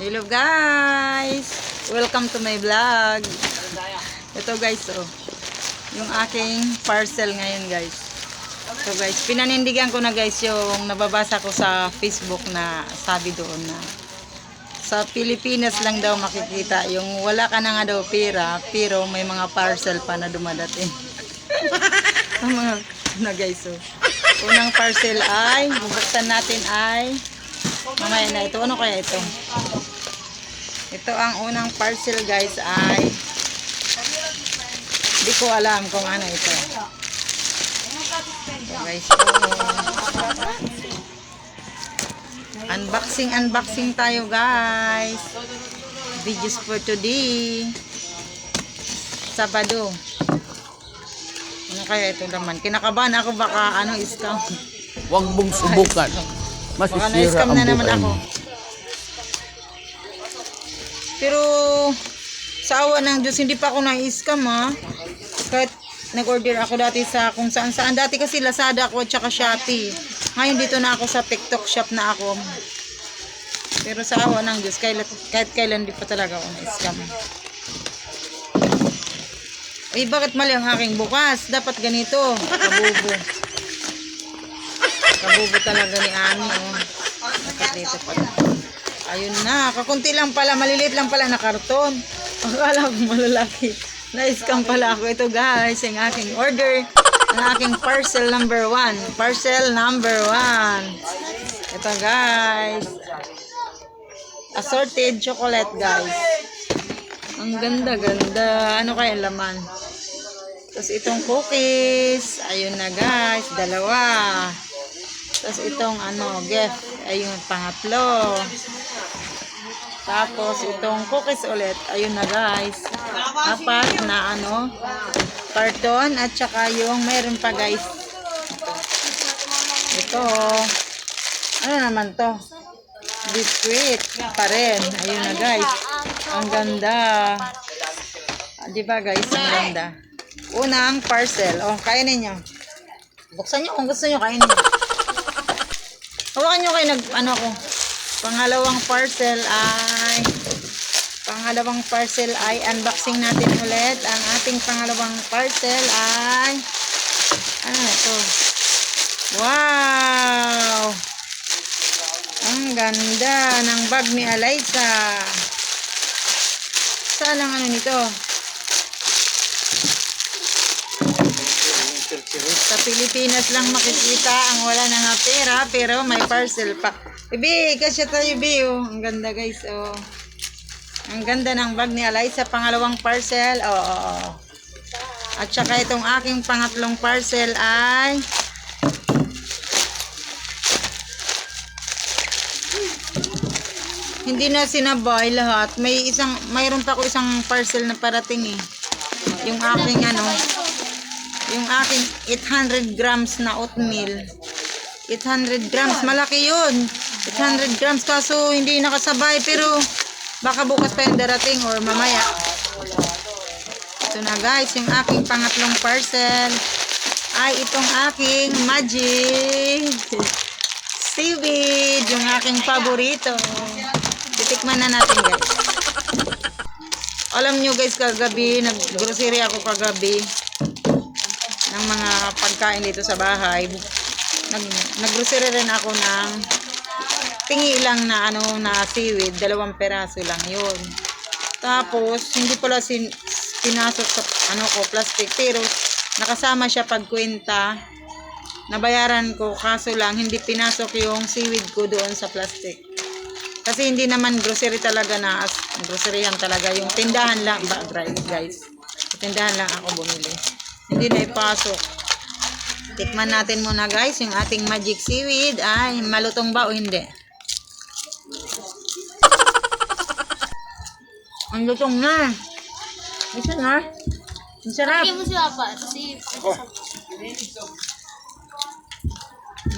Hello guys! Welcome to my vlog. Ito guys, oh. Yung aking parcel ngayon guys. So guys, pinanindigan ko na guys yung nababasa ko sa Facebook na sabi doon na sa Pilipinas lang daw makikita yung wala ka na nga daw pera pero may mga parcel pa na dumadating. Mga na guys, oh. Unang parcel ay, bubuksan natin ay Mamaya na ito. Ano kaya ito? Ito ang unang parcel guys ay Hindi ko alam kung ano ito. Ito, guys. Oh. Unboxing, unboxing tayo guys. Videos for today. Sabado. Ano kaya ito naman? Kinakabahan ako baka ano scam. Huwag mong subukan. Baka Masisira na-scam ang na naman buhay ako. Pero sa awa ng Diyos, hindi pa ako na-scam ha. Kahit nag-order ako dati sa kung saan saan. Dati kasi Lazada ako at saka Shopee. Ngayon dito na ako sa TikTok shop na ako. Pero sa awa ng Diyos, kahit, kahit kailan di pa talaga ako na-scam. Uy, bakit mali ang aking bukas? Dapat ganito. Kabubo. Kabubo talaga ni Ami. Oh. Dapat dito pala. Ayun na. Kakunti lang pala. Maliliit lang pala na karton. Akala ko malalaki. Na-scam pala ako. Ito guys, yung aking order. Ang aking parcel number one. Parcel number one. Ito guys. Assorted chocolate guys. Ang ganda-ganda. Ano kaya laman? Tapos itong cookies. Ayun na guys. Dalawa. Tapos itong ano, gift. Ayun, pangatlo. Tapos itong cookies ulit. Ayun na guys. Apat na ano, karton. At saka yung mayroon pa guys. Ito. Ano naman to? Biscuit pa rin. Ayun na guys. Ang ganda. Ah, Di ba guys? Ang ganda. Unang parcel. O, kainin nyo. Buksan nyo kung gusto nyo, kainin nyo. Hawakan nyo kayo nag, ano ko. Pangalawang parcel ay, pangalawang parcel ay, unboxing natin ulit. Ang ating pangalawang parcel ay, ano ito? Wow! Ang ganda ng bag ni Eliza. Saan ang ano nito? Pilipinas lang makikita ang wala na nga pera pero may parcel pa. Ibi, kasya tayo Ibi. Oh. Ang ganda guys. Oh. Ang ganda ng bag ni Eliza. Pangalawang parcel. Oo. Oh, oh. At saka itong aking pangatlong parcel ay hindi na sinabay lahat. May isang, mayroon pa ako isang parcel na parating eh. Yung aking ano, yung aking 800 grams na oatmeal. 800 grams, malaki yun. 800 grams, kaso hindi nakasabay. Pero baka bukas pa yung darating or mamaya. Ito na guys, yung aking pangatlong parcel ay itong aking magic seaweed, yung aking paborito. Titikman na natin guys. Alam nyo guys, kagabi, nag-grocery ako kagabi ng mga pagkain dito sa bahay. Nag naggrocery rin ako ng tingi lang na ano na seaweed, dalawang peraso lang 'yon. Tapos hindi pala sin pinasok sa ano ko plastic pero nakasama siya pagkwenta. Nabayaran ko kaso lang hindi pinasok yung seaweed ko doon sa plastic. Kasi hindi naman grocery talaga na as groceryan talaga yung tindahan lang ba guys. Tindahan lang ako bumili. Hindi na ipasok. Tikman natin muna guys yung ating magic seaweed. Ay, malutong ba o hindi? Ang lutong na. Isa na. Ang sarap. Mo si Papa. Kasi,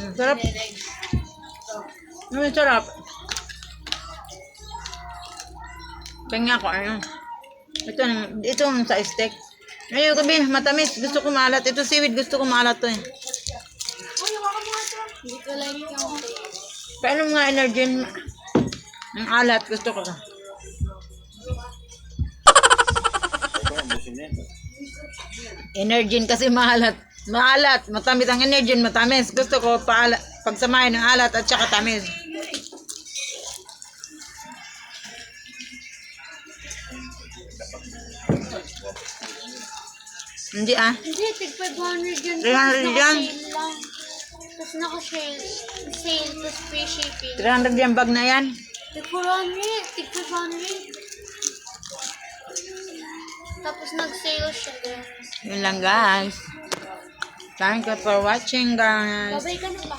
Ang sarap. Ang sarap. Kanya ko ano. Ito, ito sa steak. Ayun ko bin, matamis. Gusto ko maalat. Ito seaweed, gusto ko maalat to eh. Paano nga energy? Ang alat, gusto ko ka. Energin kasi maalat. Maalat. Matamis ang energin, matamis. Gusto ko paala, pagsamahin ng alat at saka tamis. Hindi ah. Hindi, tig 500 yan. 300 yan? Tapos naka-sale. Sale, tapos free shipping. 300 yung bag na yan. Tig 400, tig 500. Tapos nag-sale siya. Yun lang guys. Thank you for watching guys. Babay ka na ba?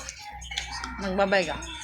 Magbabay ka.